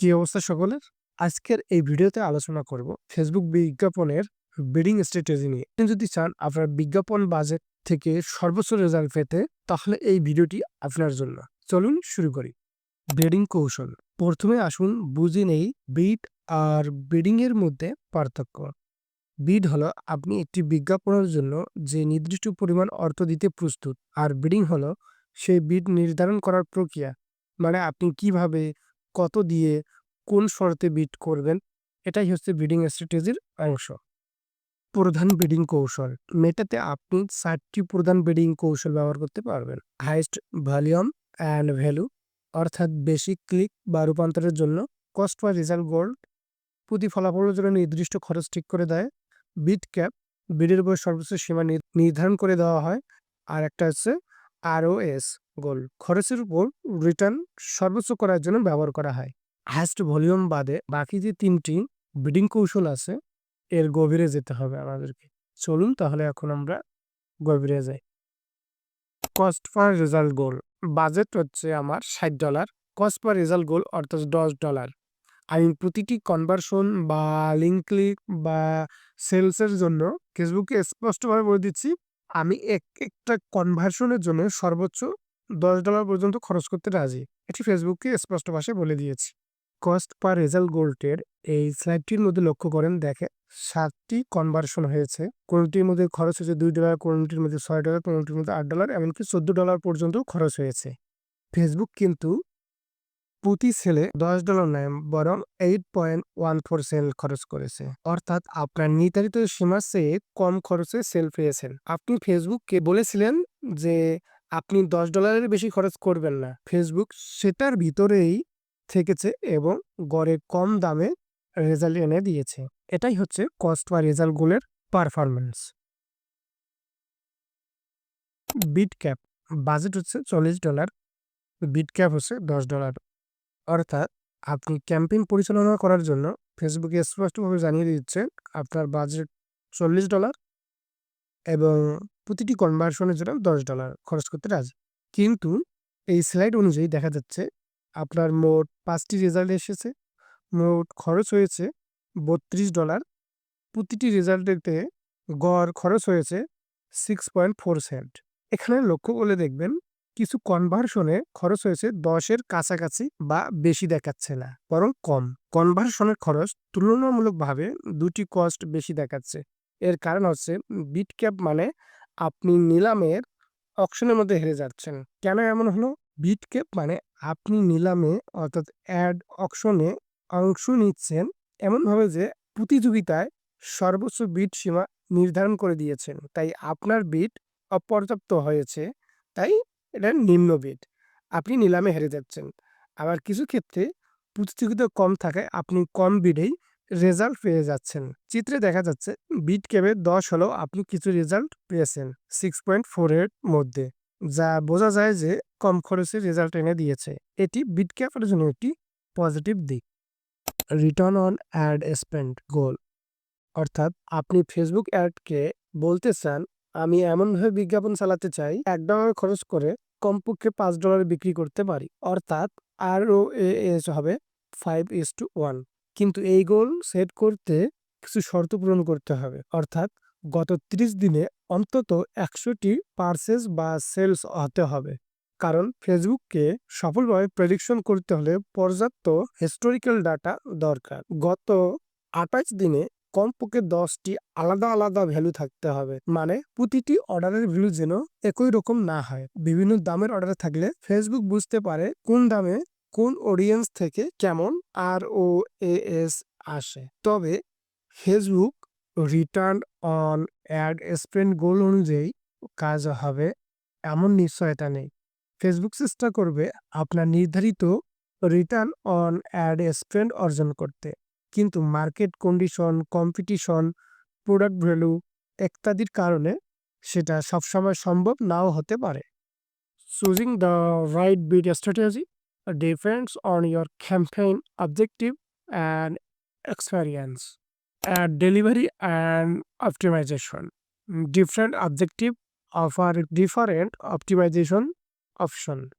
কি অবস্থা সকলের? আজকের এই ভিডিওতে আলোচনা করব ফেসবুক বিজ্ঞাপনের বিডিং স্ট্র্যাটেজি নিয়ে। আপনি যদি চান আপনার বিজ্ঞাপন বাজেট থেকে সর্বোচ্চ রেজাল্ট পেতে তাহলে এই ভিডিওটি আপনার জন্য। চলুন শুরু করি। বিডিং কৌশল। প্রথমে আসুন বুঝে নেই বিড আর বিডিং এর মধ্যে পার্থক্য। বিড হলো আপনি একটি বিজ্ঞাপনের জন্য যে নির্দিষ্ট পরিমাণ অর্থ দিতে প্রস্তুত। আর বিডিং হলো সেই বিড নির্ধারণ করার প্রক্রিয়া। মানে আপনি কীভাবে, কত দিয়ে, কোন শর্তে বিট করবেন এটাই হচ্ছে বিডিং স্ট্র্যাটেজির অংশ। প্রধান বিডিং কৌশল। মেটাতে আপনি চারটি প্রধান বিডিং কৌশল ব্যবহার করতে পারবেন। হাইয়েস্ট ভলিউম অ্যান্ড ভ্যালু অর্থাৎ বেশি ক্লিক বা রূপান্তরের জন্য কস্ট পার রেজাল্ট গোল্ড প্রতি ফলাফলের জন্য নির্দিষ্ট খরচ ঠিক করে দেয় বিট ক্যাপ বিডের উপর সর্বোচ্চ সীমা নির্ধারণ করে দেওয়া হয় আর একটা হচ্ছে আরওএস গোল। খরচের উপর রিটার্ন সর্বোচ্চ করার জন্য ব্যবহার করা হয়। হাইস্ট ভলিউম বাদে বাকি যে তিনটি ব্রিডিং কৌশল আছে, এর গভীরে যেতে হবে আমাদেরকে। চলুন তাহলে এখন আমরা গভীরে যাই। Cost per result goal budget হচ্ছে আমার ষাট dollar cost per result goal অর্থাৎ দশ ডলার আমি প্রতিটি কনভার্সন বা লিঙ্ক ক্লিক বা সেলসের জন্য ফেসবুকে স্পষ্টভাবে বলে দিচ্ছি, আমি এক একটা কনভার্সনের জন্য সর্বোচ্চ দশ ডলার পর্যন্ত খরচ করতে রাজি। এটি ফেসবুককে স্পষ্ট ভাষায় বলে দিয়েছি। কস্ট পার রেজাল্ট গোল্ডের এই স্লাইডটির মধ্যে লক্ষ্য করেন দেখে সাতটি কনভার্সন হয়েছে। কোনটির মধ্যে খরচ হয়েছে দুই ডলার, কোনটির মধ্যে ছয় ডলার, কোনটির মধ্যে আট ডলার, এমনকি চোদ্দ ডলার পর্যন্ত খরচ হয়েছে। ফেসবুক কিন্তু প্রতি সেলে দশ ডলার নয়, বরং এইট পয়েন্ট ওয়ান ফোর সেল খরচ করেছে। অর্থাৎ আপনার নির্ধারিত সীমার চেয়ে কম খরচে সেল পেয়েছেন। আপনি ফেসবুককে বলেছিলেন যে আপনি দশ ডলারের বেশি খরচ করবেন না। ফেসবুক সেটার ভিতরেই থেকেছে এবং গড়ে কম দামে রেজাল্ট এনে দিয়েছে। এটাই হচ্ছে কস্ট বা রেজাল্টগুলোর পারফরমেন্স বিট ক্যাপ বাজেট হচ্ছে চল্লিশ ডলার বিট ক্যাপ হচ্ছে দশ ডলার। অর্থাৎ আপনি ক্যাম্পেইন পরিচালনা করার জন্য ফেসবুকে স্পষ্টভাবে জানিয়ে দিচ্ছে আপনার বাজেট চল্লিশ ডলার এবং প্রতিটি কনভার্সনের জন্য দশ ডলার খরচ করতে রাজি। কিন্তু এই স্লাইড অনুযায়ী দেখা যাচ্ছে আপনার মোট পাঁচটি রেজাল্ট এসেছে, মোট খরচ হয়েছে বত্রিশ ডলার প্রতিটি রেজাল্টেতে গড় খরচ হয়েছে সিক্স পয়েন্ট ফোর সেন্ট এখানে লক্ষ্য করলে দেখবেন কিছু কনভার্সনে খরচ হয়েছে দশের কাছাকাছি বা বেশি দেখাচ্ছে না, বরং কম। কনভার্সনের খরচ তুলনামূলকভাবে দুটি কস্ট বেশি দেখাচ্ছে। এর কারণ হচ্ছে বিট ক্যাপ মানে আপনি নিলামের অকশনের মধ্যে হেরে যাচ্ছেন। কেন এমন হলো? বিট ক্যাপ মানে আপনি নিলামে অর্থাৎ অ্যাড অকশনে অংশ নিচ্ছেন এমনভাবে যে প্রতিযোগিতায় সর্বোচ্চ বিট সীমা নির্ধারণ করে দিয়েছেন। তাই আপনার বিট অপর্যাপ্ত হয়েছে, তাই এটা নিম্ন বিট আপনি নিলামে হেরে যাচ্ছেন। আবার কিছু ক্ষেত্রে প্রতিযোগিতা কম থাকায় আপনি কম বিডেই রেজাল্ট পেয়ে যাচ্ছেন। চিত্রে দেখা যাচ্ছে, বিট ক্যাবে দশ হলেও আপনি কিছু রেজাল্ট পেয়েছেন সিক্স পয়েন্ট ফোরের মধ্যে, যা বোঝা যায় যে কম খরচে রেজাল্ট এনে দিয়েছে। এটি বিট ক্যাপের জন্য একটি পজিটিভ দিক। Return on ad spend goal. অর্থাৎ আপনি ফেসবুক অ্যাডকে বলতে চান, আমি এমনভাবে বিজ্ঞাপন চালাতে চাই, এক ডলার খরচ করে কমপক্ষে পাঁচ ডলার বিক্রি করতে পারি। অর্থাৎ আর ও এস হবে ফাইভ ইস টু ওয়ান কিন্তু এই গোল সেট করতে কিছু শর্ত পূরণ করতে হবে। অর্থাৎ গত ত্রিশ দিনে অন্তত একশোটি পার্সেস বা সেলস হতে হবে। কারণ ফেসবুককে সফলভাবে প্রেডিকশন করতে হলে পর্যাপ্ত হিস্টোরিক্যাল ডাটা দরকার। গত আঠাশ দিনে কমপক্ষে দশটি আলাদা আলাদা ভ্যালু থাকতে হবে। মানে প্রতিটি অর্ডারের ভ্যালু যেন একই রকম না হয়। বিভিন্ন দামের অর্ডার থাকলে ফেসবুক বুঝতে পারে কোন দামে কোন অডিয়েন্স থেকে কেমন আর ও এস আসে? তবে Facebook return on ad spend goal অনুযায়ী কাজ হবে, এমন নিশ্চয়তা নেই। ফেসবুক চেষ্টা করবে আপনার নির্ধারিত রিটার্ন অন অ্যাড স্পেন্ড অর্জন করতে। কিন্তু market condition, competition, product value ইত্যাদির কারণে সেটা সবসময় সম্ভব নাও হতে পারে। Choosing the right bid strategy depends on your campaign objective and experience. and delivery and optimization. Different objective offer different optimization option.